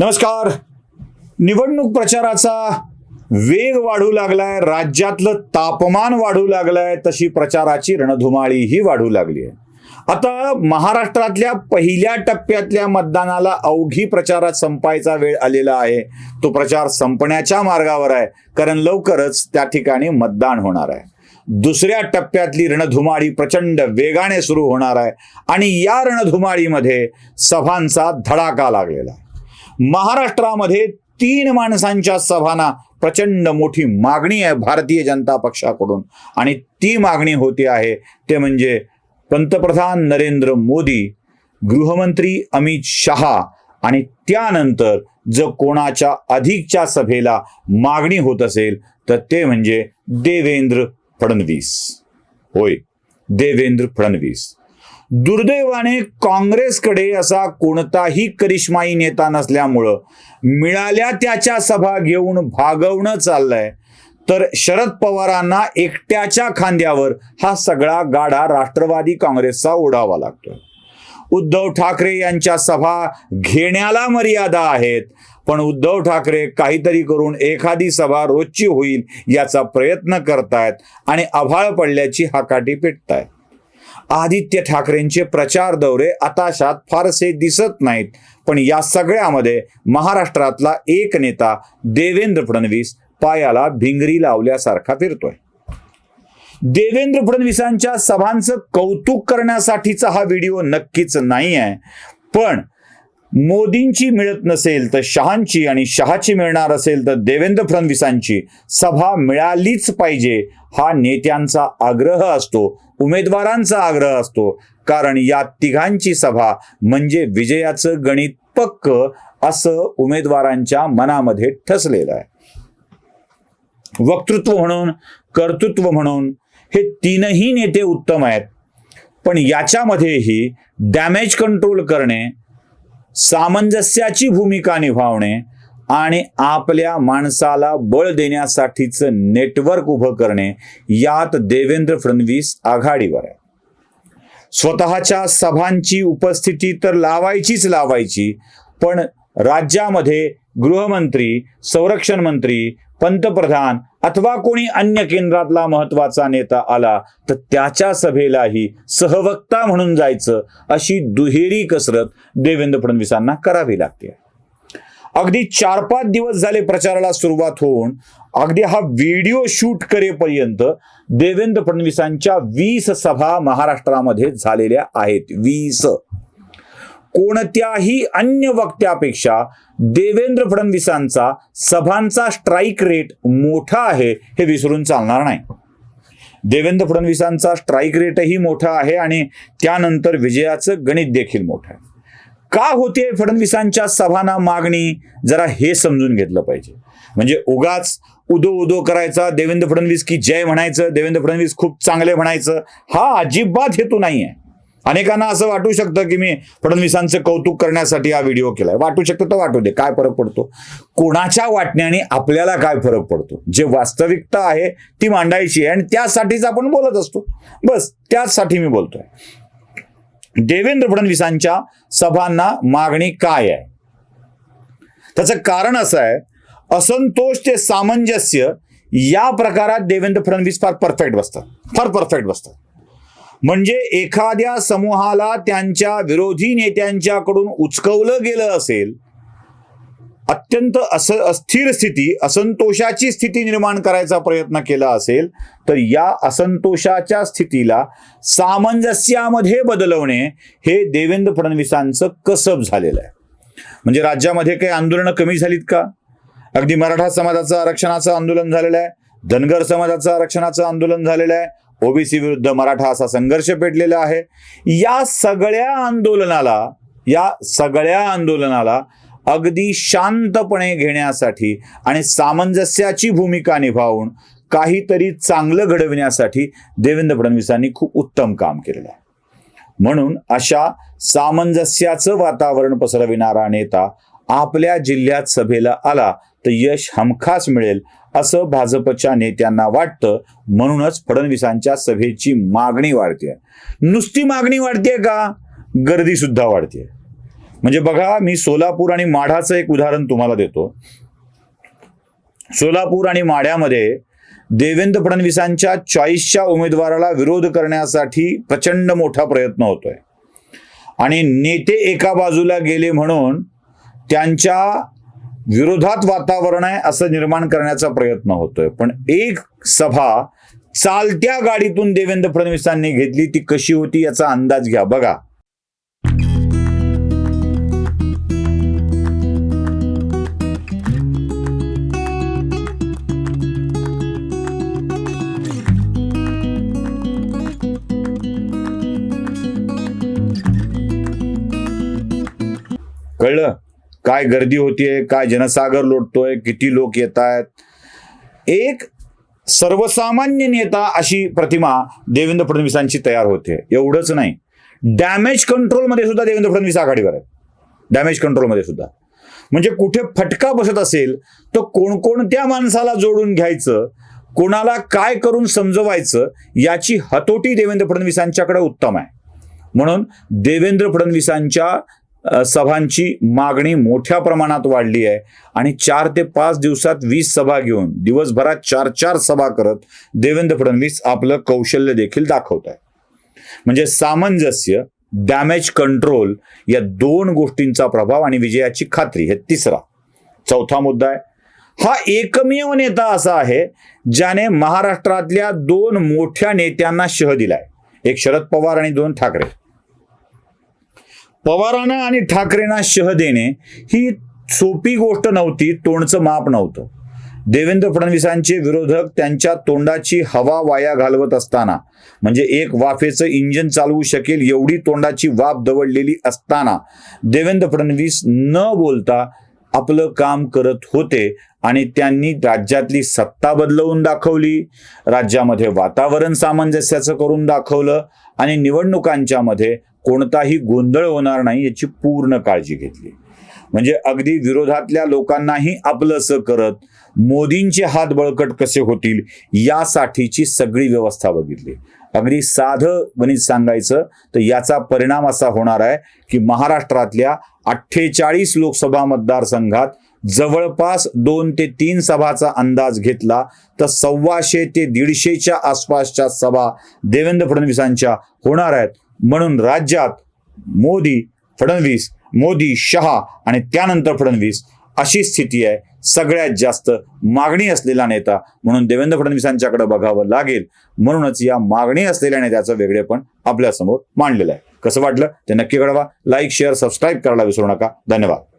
नमस्कार. निवडणूक प्रचाराचा वेग वाढू लागलाय राज्यातलं तापमान वाढू लागलंय तशी प्रचाराची रणधुमाळीही वाढू लागली आहे. आता महाराष्ट्रातल्या पहिल्या टप्प्यातल्या मतदानाला अवघी प्रचारात संपायचा वेळ आलेला आहे. तो प्रचार संपण्याच्या मार्गावर आहे कारण लवकरच त्या ठिकाणी मतदान होणार आहे. दुसऱ्या टप्प्यातली रणधुमाळी प्रचंड वेगाने सुरू होणार आहे आणि या रणधुमाळीमध्ये सभांचा धडाका लागलेला आहे. महाराष्ट्रामध्ये तीन माणसांच्या सभांना प्रचंड मोठी मागणी आहे भारतीय जनता पक्षाकडून. आणि ती मागणी होती आहे ते म्हणजे पंतप्रधान नरेंद्र मोदी गृहमंत्री अमित शहा आणि त्यानंतर जर कोणाच्या अधिकच्या सभेला मागणी होत असेल तर ते म्हणजे देवेंद्र फडणवीस. होय देवेंद्र फडणवीस. दुर्दैवाने काँग्रेसकडे असा कोणताही करिश्माई नेता नसल्यामुळं मिळाल्या त्याच्या सभा घेऊन भागवणं चाललंय. तर शरद पवारांना एकट्याच्या खांद्यावर हा सगळा गाडा राष्ट्रवादी काँग्रेसचा ओढावा लागतो उद्धव ठाकरे यांच्या सभा घेण्याला मर्यादा आहेत पण उद्धव ठाकरे काहीतरी करून एखादी सभा रोजची होईल याचा प्रयत्न करतायत आणि आभाळ पडल्याची हाकाटी पेटतायत. आदित्य ठाकरेंचे प्रचार दौरे आताशात फारसे दिसत नाहीत. पण या सगळ्यामध्ये महाराष्ट्रातला एक नेता देवेंद्र फडणवीस पायाला भिंगरी लावल्यासारखा फिरतोय. देवेंद्र फडणवीसांच्या सभांचं कौतुक करण्यासाठीचा हा व्हिडिओ नक्कीच नाही आहे पण मोदींची मिळत नसेल तर शहांची आणि शहाची मिळणार असेल तर देवेंद्र फडणवीसांची सभा मिळालीच पाहिजे हा नेत्यांचा आग्रह असतो. उमेदवारांचा आग्रह असतो. कारण या तिघांची सभा म्हणजे विजयाचं गणित पक्क असं उमेदवारांच्या मनामध्ये ठसलेलं आहे. वक्तृत्व म्हणून कर्तृत्व म्हणून हे तीनही नेते उत्तम आहेत. पण याच्यामध्येही डॅमेज कंट्रोल करणे सामंजस्याची भूमिका निभावणे आणि आपल्या माणसाला बळ देण्यासाठीचं नेटवर्क उभं करणे यात देवेंद्र फडणवीस आघाडीवर आहे. स्वतःच्या सभांची उपस्थिती तर लावायचीच लावायची पण राज्यामध्ये गृहमंत्री संरक्षण मंत्री पंतप्रधान अथवा कोणी अन्य केंद्रातला महत्त्वाचा नेता आला तर त्याच्या सभेलाही सहवक्ता म्हणून जायचं अशी दुहेरी कसरत देवेंद्र फडणवीसांना करावी लागते. अगदी चार पाच दिवस झाले प्रचाराला सुरुवात होऊन अगदी हा व्हिडिओ शूट करेपर्यंत देवेंद्र फडणवीसांच्या वीस सभा महाराष्ट्रामध्ये झालेल्या आहेत. वीस. कोणत्याही अन्य वक्त्यापेक्षा देवेंद्र फडणवीसांचा सभांचा स्ट्राईक रेट मोठा आहे हे विसरून चालणार नाही. देवेंद्र फडणवीसांचा स्ट्राईक रेटही मोठा आहे आणि त्यानंतर विजयाचं गणित देखील मोठं आहे. का होते फडणवीसांच्या सभांना मागणी? जरा हे समजून घेतलं पाहिजे. म्हणजे उगाच उदो उदो करायचा देवेंद्र फडणवीस की जय म्हणायचं देवेंद्र फडणवीस खूप चांगले म्हणायचं हा अजिबात हेतू नाही आहे अनेकांना असं वाटू शकतं की मी फडणवीसांचं कौतुक करण्यासाठी हा व्हिडिओ केलाय. वाटू शकतं तर वाटू दे. काय फरक पडतो? कोणाच्या वाटण्याने आपल्याला काय फरक पडतो? जे वास्तविकता आहे ती मांडायची आहे आणि त्यासाठीच आपण बोलत असतो. बस त्याचसाठी मी बोलतोय. देवेंद्र फडणवीसांच्या सभांना मागणी काय आहे? त्याचं कारण असं आहे असंतोष ते सामंजस्य या प्रकारात देवेंद्र फडणवीस फार परफेक्ट बसतात. फार परफेक्ट बसतात. म्हणजे एखाद्या समूहाला त्यांच्या विरोधी नेत्यांच्याकडून उचकवलं गेलं असेल अत्यंत अस अस्थिर स्थिती असंतोषाची स्थिती निर्माण करायचा प्रयत्न केला असेल तर या असंतोषाच्या स्थितीला सामंजस्यामध्ये बदलवणे हे देवेंद्र फडणवीसांचं कसब झालेलं आहे. म्हणजे राज्यामध्ये काही आंदोलनं कमी झालीत का? अगदी मराठा समाजाचं आरक्षणाचं आंदोलन झालेलं आहे धनगर समाजाचं आरक्षणाचं आंदोलन झालेलं आहे ओबीसी विरुद्ध मराठा असा संघर्ष पेटलेला आहे. या सगळ्या आंदोलनाला या सगळ्या आंदोलनाला अगदी शांतपणे घेण्यासाठी आणि सामंजस्याची भूमिका निभावून काहीतरी चांगलं घडविण्यासाठी देवेंद्र फडणवीसांनी खूप उत्तम काम केलेलं आहे. म्हणून अशा सामंजस्याचं वातावरण पसरविणारा नेता आपल्या जिल्ह्यात सभेला आला तर यश हमखास मिळेल असं भाजपच्या नेत्यांना वाटतं. म्हणूनच फडणवीसांच्या सभेची मागणी वाढते नुसती मागणी वाढते का? गर्दी सुद्धा वाढते म्हणजे बघा मी सोलापूर आणि माढाचं एक उदाहरण तुम्हाला देतो. सोलापूर आणि माढ्यामध्ये देवेंद्र फडणवीसांच्या चॉईसच्या उमेदवाराला विरोध करण्यासाठी प्रचंड मोठा प्रयत्न होतोय. आणि नेते एका बाजूला गेले म्हणून त्यांच्या विरोधात वातावरण आहे असं निर्माण करण्याचा प्रयत्न होतोय. पण एक सभा चालत्या गाडीतून देवेंद्र फडणवीसांनी घेतली ती कशी होती याचा अंदाज घ्या. बघा कळलं? काय गर्दी होतीये? काय जनसागर लोटतोय? किती लोक येत आहेत एक सर्वसामान्य नेता अशी प्रतिमा देवेंद्र फडणवीसांची तयार होते. एवढंच नाही. डॅमेज कंट्रोलमध्ये सुद्धा देवेंद्र फडणवीस आघाडीवर आहे डॅमेज कंट्रोलमध्ये सुद्धा. म्हणजे कुठे फटका बसत असेल तर कोणकोणत्या माणसाला जोडून घ्यायचं कोणाला काय करून समजवायचं याची हतोटी देवेंद्र फडणवीसांच्याकडे उत्तम आहे. म्हणून देवेंद्र फडणवीसांच्या सभांची मागणी मोठ्या प्रमाणात वाढली आहे. आणि चार ते पाच दिवसात वीस सभा घेऊन दिवसभरात चार चार सभा करत देवेंद्र फडणवीस आपलं कौशल्य देखील दाखवत आहे. म्हणजे सामंजस्य डॅमेज कंट्रोल या दोन गोष्टींचा प्रभाव आणि विजयाची खात्री हे तिसरा. चौथा मुद्दा आहे. हा एकमेव नेता असा आहे ज्याने महाराष्ट्रातल्या दोन मोठ्या नेत्यांना शह दिलाय. एक शरद पवार आणि दोन ठाकरे. पवारांना आणि ठाकरेंना शह देणे ही सोपी गोष्ट नव्हती तोंडचं माप नव्हतं. देवेंद्र फडणवीसांचे विरोधक त्यांच्या तोंडाची हवा वाया घालवत असताना म्हणजे एक वाफेचं इंजिन चालवू शकेल एवढी तोंडाची वाफ दवडलेली असताना देवेंद्र फडणवीस न बोलता आपलं काम करत होते आणि त्यांनी राज्यातली सत्ता बदलवून दाखवली राज्यामध्ये वातावरण सामंजस्याचं करून दाखवलं आणि निवडणुकांच्या मध्ये कोणताही गोंधळ होणार नाही याची पूर्ण काळजी घेतली. म्हणजे अगदी विरोधातल्या लोकांनाही आपलंसं करत मोदींचे हात बळकट कसे होतील यासाठीची सगळी व्यवस्था बघितली. अगदी साधं गणित सांगायचं तर याचा परिणाम असा होणार आहे की महाराष्ट्रातल्या अठ्ठेचाळीस लोकसभा मतदारसंघात जवळपास दोन ते तीन सभाचा अंदाज घेतला तर सव्वाशे ते दीडशेच्या आसपासच्या सभा देवेंद्र फडणवीसांच्या होणार आहेत. म्हणून राज्यात मोदी फडणवीस मोदी शहा आणि त्यानंतर फडणवीस अशी स्थिती आहे. सगळ्यात जास्त मागणी असलेला नेता म्हणून देवेंद्र फडणवीसांच्याकडे बघावं लागेल. म्हणूनच या मागणी असलेल्या नेत्याचं वेगळेपण आपल्यासमोर मांडलेलं आहे. कसं वाटलं? ते नक्की कळवा. लाईक शेअर सबस्क्राईब करायला विसरू नका. धन्यवाद.